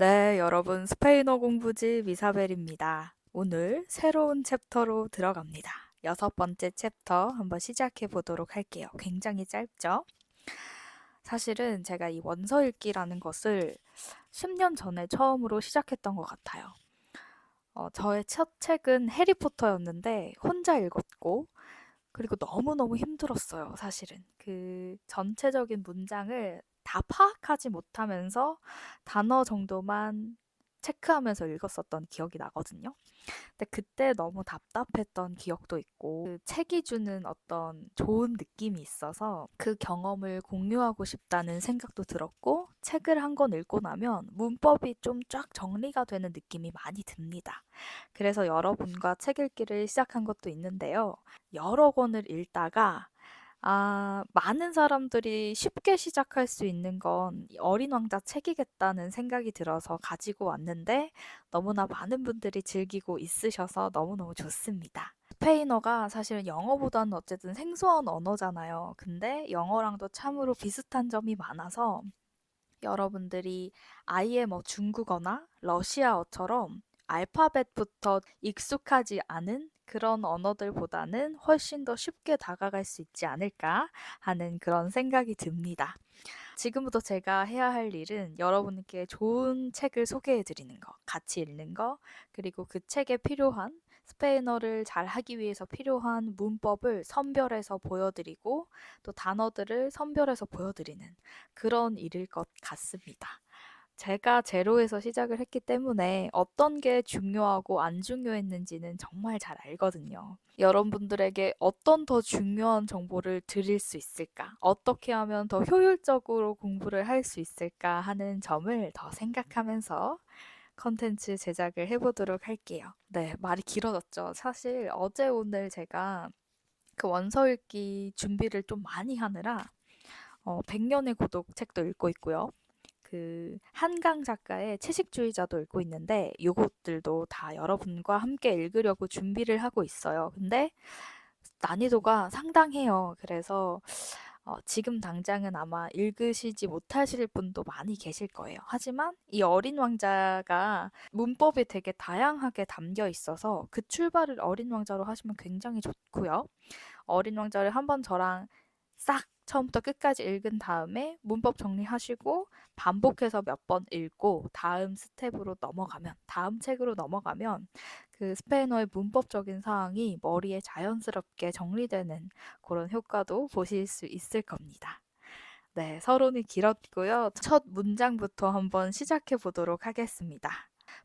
네, 여러분 스페인어 공부지 미사벨입니다. 오늘 새로운 챕터로 들어갑니다. 여섯 번째 챕터 한번 시작해 보도록 할게요. 굉장히 짧죠? 사실은 제가 이 원서 읽기라는 것을 10년 전에 처음으로 시작했던 것 같아요. 어, 저의 첫 책은 해리포터였는데 혼자 읽었고 그리고 너무너무 힘들었어요, 사실은. 그 전체적인 문장을 다 파악하지 못하면서 단어 정도만 체크하면서 읽었었던 기억이 나거든요. 근데 그때 너무 답답했던 기억도 있고, 그 책이 주는 어떤 좋은 느낌이 있어서 그 경험을 공유하고 싶다는 생각도 들었고, 책을 한 권 읽고 나면 문법이 좀 쫙 정리가 되는 느낌이 많이 듭니다. 그래서 여러분과 책 읽기를 시작한 것도 있는데요. 여러 권을 읽다가 아, 많은 사람들이 쉽게 시작할 수 있는 건 어린 왕자 책이겠다는 생각이 들어서 가지고 왔는데 너무나 많은 분들이 즐기고 있으셔서 너무너무 좋습니다. 스페인어가 사실은 영어보다는 어쨌든 생소한 언어잖아요. 근데 영어랑도 참으로 비슷한 점이 많아서 여러분들이 아예 뭐 중국어나 러시아어처럼 알파벳부터 익숙하지 않은 그런 언어들보다는 훨씬 더 쉽게 다가갈 수 있지 않을까 하는 그런 생각이 듭니다. 지금부터 제가 해야 할 일은 여러분께 좋은 책을 소개해 드리는 거, 같이 읽는 거, 그리고 그 책에 필요한 스페인어를 잘 하기 위해서 필요한 문법을 선별해서 보여드리고 또 단어들을 선별해서 보여드리는 그런 일일 것 같습니다. 제가 제로에서 시작을 했기 때문에 어떤 게 중요하고 안 중요했는지는 정말 잘 알거든요. 여러분들에게 어떤 더 중요한 정보를 드릴 수 있을까? 어떻게 하면 더 효율적으로 공부를 할 수 있을까 하는 점을 더 생각하면서 컨텐츠 제작을 해보도록 할게요. 네, 말이 길어졌죠. 사실 어제 오늘 제가 그 원서 읽기 준비를 좀 많이 하느라 어, 100년의 고독 책도 읽고 있고요. 그 한강 작가의 채식주의자도 읽고 있는데 요것들도 다 여러분과 함께 읽으려고 준비를 하고 있어요. 근데 난이도가 상당해요. 그래서 어, 지금 당장은 아마 읽으시지 못하실 분도 많이 계실 거예요. 하지만 이 어린 왕자가 문법이 되게 다양하게 담겨 있어서 그 출발을 어린 왕자로 하시면 굉장히 좋고요. 어린 왕자를 한번 저랑 싹 처음부터 끝까지 읽은 다음에 문법 정리하시고 반복해서 몇 번 읽고 다음 스텝으로 넘어가면 다음 책으로 넘어가면 그 스페인어의 문법적인 사항이 머리에 자연스럽게 정리되는 그런 효과도 보실 수 있을 겁니다. 네, 서론이 길었고요. 첫 문장부터 한번 시작해 보도록 하겠습니다.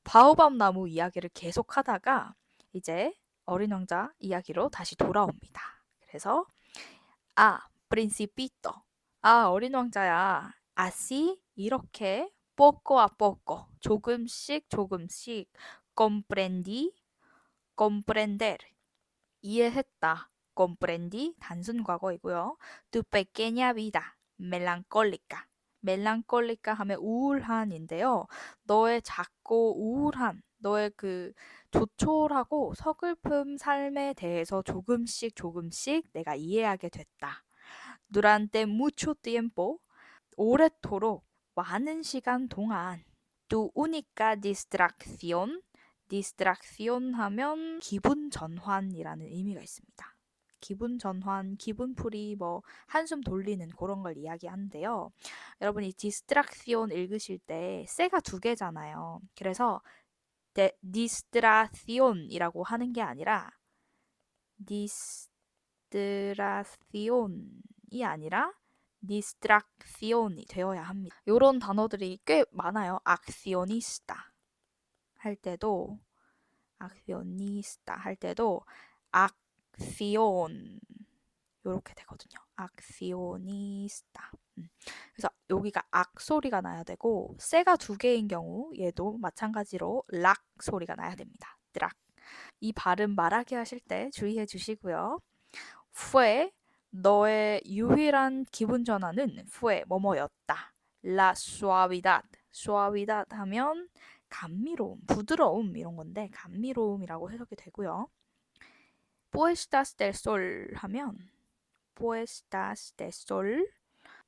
바오밥 나무 이야기를 계속 하다가 이제 어린 왕자 이야기로 다시 돌아옵니다. 그래서 아, principito. 아, 어린 왕자야. así 이렇게 poco a poco 조금씩 조금씩 comprendí comprender 이해했다. comprendí 단순 과거이고요. tu pequeña vida melancólica 멜랑콜리카 하면 우울한인데요. 너의 작고 우울한 너의 그 조촐하고 서글픔 삶에 대해서 조금씩 조금씩 내가 이해하게 됐다. Durante mucho tiempo 오래도록 많은 시간 동안 tu única distracción distracción 하면 기분 전환이라는 의미가 있습니다. 기분 전환, 기분풀이, 뭐 한숨 돌리는 그런 걸 이야기하는데요. 여러분 이 distracción 읽으실 때 쎄가 두 개잖아요. 그래서 데, distracción이라고 하는 게 아니라 distracción 이 아니라 distracción이 되어야 합니다. 이런 단어들이 꽤 많아요. accionista 할 때도 accionista 할 때도 acción 이렇게 되거든요. accionista. 음. 그래서 여기가 악 소리가 나야 되고 쇠가 두 개인 경우 얘도 마찬가지로 락 소리가 나야 됩니다. 드락. 이 발음 말하게 하실 때 주의해 주시고요. fue 너의 유일한 기분 전환은 fue 뭐뭐였다. la suavidad. suavidad 하면 감미로움, 부드러움 이런 건데 감미로움이라고 해석이 되고요. puestas del sol 하면 puestas del sol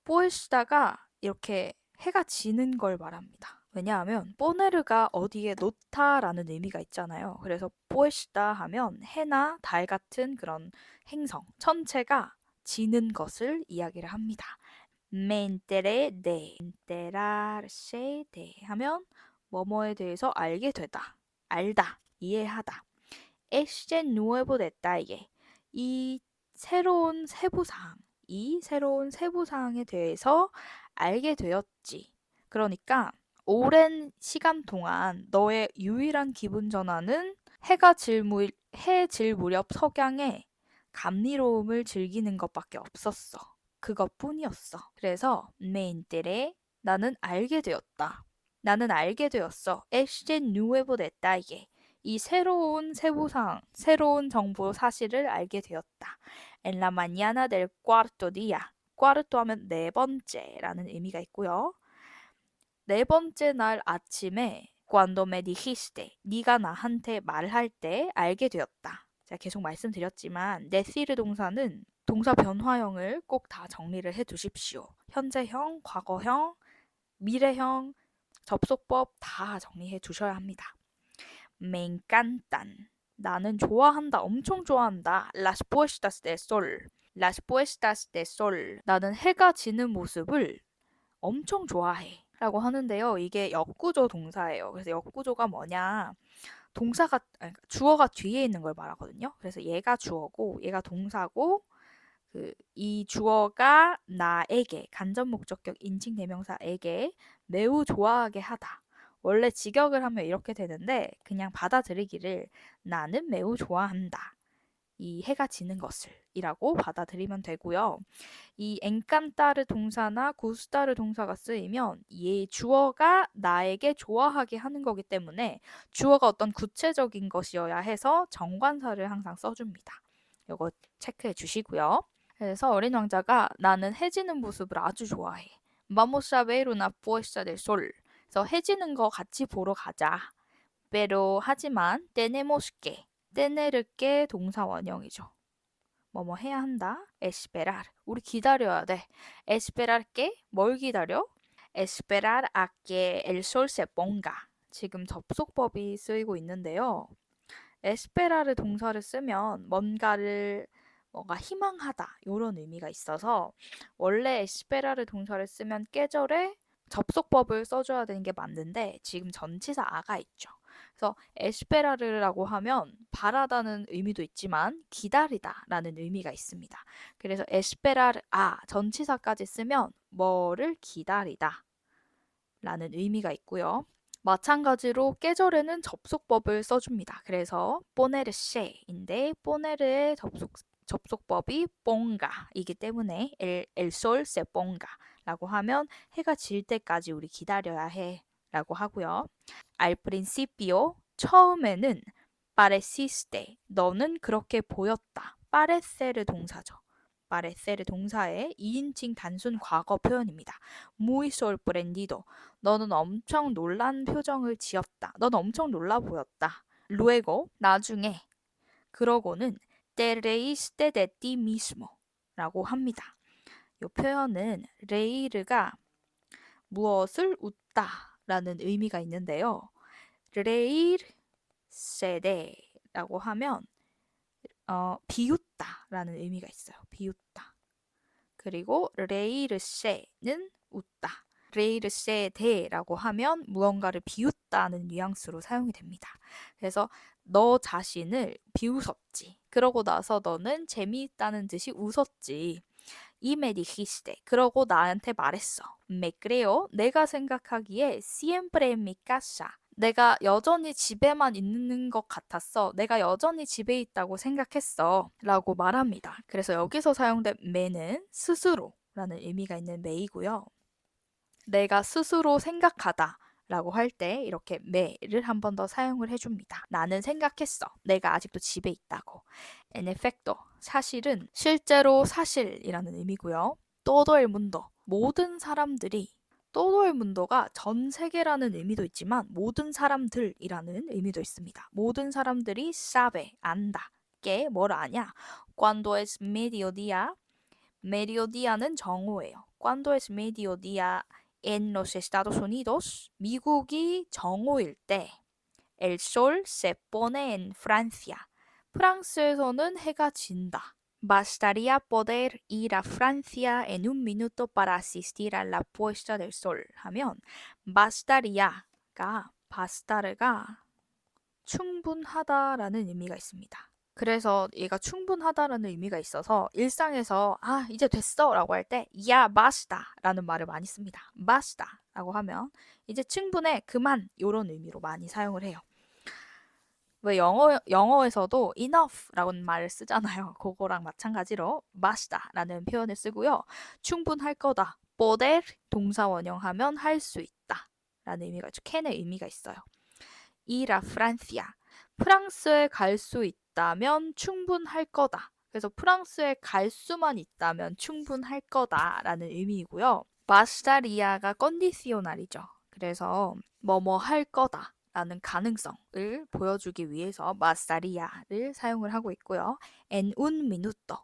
puesta가 이렇게 해가 지는 걸 말합니다. 왜냐하면 poner가 어디에 놓다라는 의미가 있잖아요. 그래서 puesta 하면 해나 달 같은 그런 행성, 천체가 지는 것을 이야기를 합니다. me enteré de, enterarse de 하면 뭐뭐에 대해서 알게 되다, 알다, 이해하다. este nuevo detalle 이 새로운 세부 사항, 이 새로운 세부 사항에 대해서 알게 되었지. 그러니까 오랜 시간 동안 너의 유일한 기분 전환은 해가 질, 무, 해 질 무렵 석양에 감미로움을 즐기는 것밖에 없었어. 그것뿐이었어. 그래서 메인들에 나는 알게 되었다. 나는 알게 되었어. este nuevo detalle. 이 새로운 세부사항, 새로운 정보 사실을 알게 되었다. La mañana del cuarto día. cuarto 하면 네 번째라는 의미가 있고요. 네 번째 날 아침에 me dijiste, 네가 나한테 말할 때 알게 되었다. 제가 계속 말씀드렸지만 decir 동사는 동사 변화형을 꼭 다 정리를 해 두십시오. 현재형, 과거형, 미래형, 접속법 다 정리해 두셔야 합니다. Encantan. 나는 좋아한다. 엄청 좋아한다. Las puestas de sol. Las puestas de sol. 나는 해가 지는 모습을 엄청 좋아해. 라고 하는데요. 이게 역구조 동사예요. 그래서 역구조가 뭐냐. 동사가, 아니, 주어가 뒤에 있는 걸 말하거든요. 그래서 얘가 주어고, 얘가 동사고, 그, 이 주어가 나에게, 간접 목적격 인칭 대명사에게 매우 좋아하게 하다. 원래 직역을 하면 이렇게 되는데 그냥 받아들이기를 나는 매우 좋아한다. 이 해가 지는 것을 이라고 받아들이면 되고요. 이 엔칸타르 동사나 구스타르 동사가 쓰이면 이 주어가 나에게 좋아하게 하는 거기 때문에 주어가 어떤 구체적인 것이어야 해서 정관사를 항상 써줍니다. 이거 체크해 주시고요. 그래서 어린 왕자가 나는 해지는 모습을 아주 좋아해. Ver una puesta de sol. 그래서 해지는 거 같이 보러 가자. pero 하지만 que 동사 원형이죠. 뭐뭐 해야 한다. esperar. 우리 기다려야 돼. que 뭘 기다려? el sol se ponga. 지금 접속법이 쓰이고 있는데요. esperar 동사를 쓰면 뭔가를 뭔가 희망하다 이런 의미가 있어서 원래 esperar 동사를 쓰면 깨절에 접속법을 써줘야 되는 게 맞는데 지금 전치사 아가 있죠. 그래서 에스페라르라고 하면 바라다는 의미도 있지만 기다리다라는 의미가 있습니다. 그래서 에스페라르 아 전치사까지 쓰면 뭐를 기다리다 라는 의미가 있고요. 마찬가지로 깨절에는 접속법을 써줍니다. 그래서 포네르쉐인데 포네르의 접속 접속법이 뽕가이기 때문에 엘, 엘솔 세 뽕가라고 하면 해가 질 때까지 우리 기다려야 해 라고 하고요. al principio 처음에는 pareciste 너는 그렇게 보였다. parecer 동사죠. parecer 동사의 2인칭 단순 과거 표현입니다. muy sorprendido 너는 엄청 놀란 표정을 지었다. 넌 엄청 놀라 보였다. luego 나중에 그러고는 te reíste de ti mismo 라고 합니다. 이 표현은 레이르가 무엇을 웃다 라는 의미가 있는데요. 레일 세데 라고 하면 어, 비웃다 라는 의미가 있어요. 비웃다. 그리고 레이르세는 웃다. 레이르세데라고 하면 무언가를 비웃다는 뉘앙스로 사용이 됩니다. 그래서 너 자신을 비웃었지. 그러고 나서 너는 재미있다는 듯이 웃었지. 이메 디히시데. 그러고 나한테 말했어. Me creo. 내가 생각하기에 siempre en mi casa. 내가 여전히 집에만 있는 것 같았어. 내가 여전히 집에 있다고 생각했어. 라고 말합니다. 그래서 여기서 사용된 me는 스스로 라는 의미가 있는 메이고요. 내가 스스로 생각하다. 라고 할 때 이렇게 매를 한 번 더 사용을 해줍니다. 나는 생각했어. 내가 아직도 집에 있다고. En efecto, 사실은 실제로 사실이라는 의미고요. todo el mundo, 모든 사람들이 el mundo가 전 세계라는 의미도 있지만 모든 사람들이라는 의미도 있습니다. 모든 사람들이 sabe, 안다. 게뭘 아냐? Cuando es mediodía, mediodía는 정오예요. Cuando es mediodía en los Estados Unidos 미국이 정오일 때 el sol se pone en Francia 프랑스에서는 해가 진다. Bastaría poder ir a Francia en un minuto para asistir a la puesta del sol 하면 bastaría가 바스타르가 충분하다라는 의미가 있습니다. 그래서 얘가 충분하다라는 의미가 있어서 일상에서 아 이제 됐어라고 할때 ya basta라는 말을 많이 씁니다. basta라고 하면 이제 충분해 그만 이런 의미로 많이 사용을 해요. 왜 영어 영어에서도 enough라는 말을 쓰잖아요. 그거랑 마찬가지로 basta라는 표현을 쓰고요. 충분할 거다. poder 동사 원형하면 할 수 있다라는 의미가 can의 의미가 있어요. a Francia 프랑스에 갈 수 있다 면 충분할 거다. 그래서 프랑스에 갈 수만 있다면 충분할 거다라는 의미이고요. 바스타리아가 컨디시오날이죠. 그래서 뭐뭐 할 거다. 라는 가능성을 보여주기 위해서 마사리아를 사용을 하고 있고요. en un minuto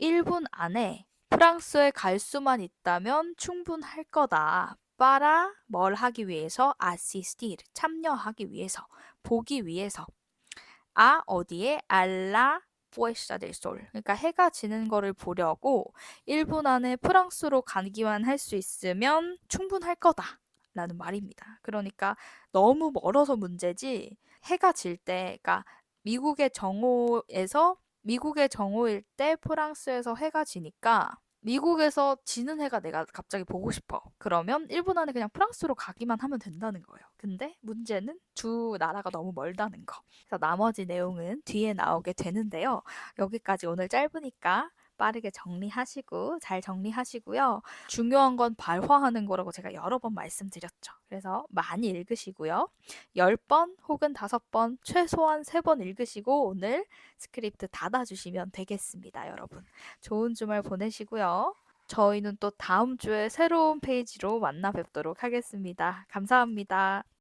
1분 안에 프랑스에 갈 수만 있다면 충분할 거다. para 뭘 하기 위해서 asistir 참여하기 위해서 보기 위해서 아 어디에 알라 del sol 그러니까 해가 지는 거를 보려고 1분 안에 프랑스로 가기만 할 수 있으면 충분할 거다. 라는 말입니다. 그러니까 너무 멀어서 문제지 해가 질 때, 그러니까 미국의 정오에서 미국의 정오일 때 프랑스에서 해가 지니까 미국에서 지는 해가 내가 갑자기 보고 싶어. 그러면 1분 안에 그냥 프랑스로 가기만 하면 된다는 거예요. 근데 문제는 두 나라가 너무 멀다는 거. 그래서 나머지 내용은 뒤에 나오게 되는데요. 여기까지 오늘 짧으니까 빠르게 정리하시고 잘 정리하시고요. 중요한 건 발화하는 거라고 제가 여러 번 말씀드렸죠. 그래서 많이 읽으시고요. 10번 혹은 5번 최소한 3번 읽으시고 오늘 스크립트 닫아주시면 되겠습니다. 여러분. 좋은 주말 보내시고요. 저희는 또 다음 주에 새로운 페이지로 만나 뵙도록 하겠습니다. 감사합니다.